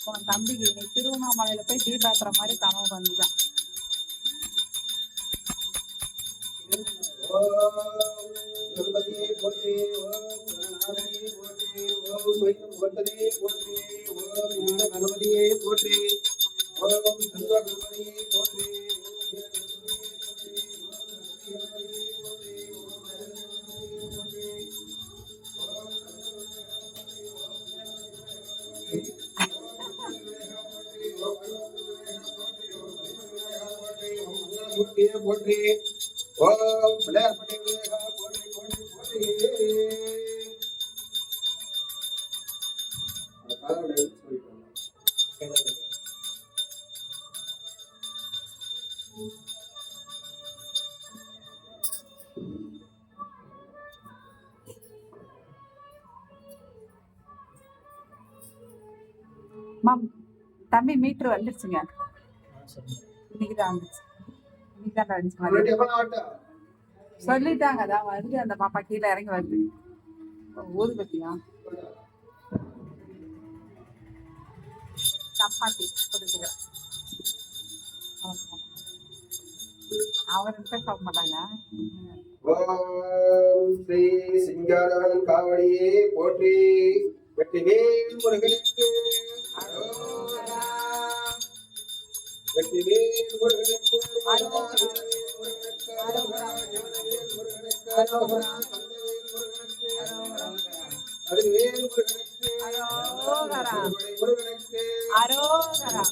உன் தம்பிக்கு இன்னைக்கு திருவண்ணாமலையில போய் தீபாத்திர மாதிரி கனவு வந்துதான் போற்றி ஓம் கணநாதனே போற்றி ஓம் வைக்கம் போற்றி ஓம் கணபதியே போற்றி கணபதியே போற்றி ஓம். மேம் தம்பி மீட்டர் வந்துருச்சுங்க. இன்னைக்கு தான் வந்துச்சு. சொல்லிட்டாங்க அதான் வருது அந்த பாப்பா கீழே இறங்கி வருது. ஊதுபத்தியா சப்பாத்தி கொடுத்துக்கிறேன். அவர்கிட்ட சாப்பிட மாட்டாங்க. ஓம் ஸ்ரீ சிங்காரவன் காவடியே போற்றி. வெற்றிவேல் முருகனுக்கு. வெற்றிவேல் அரோகரா. அரோகரா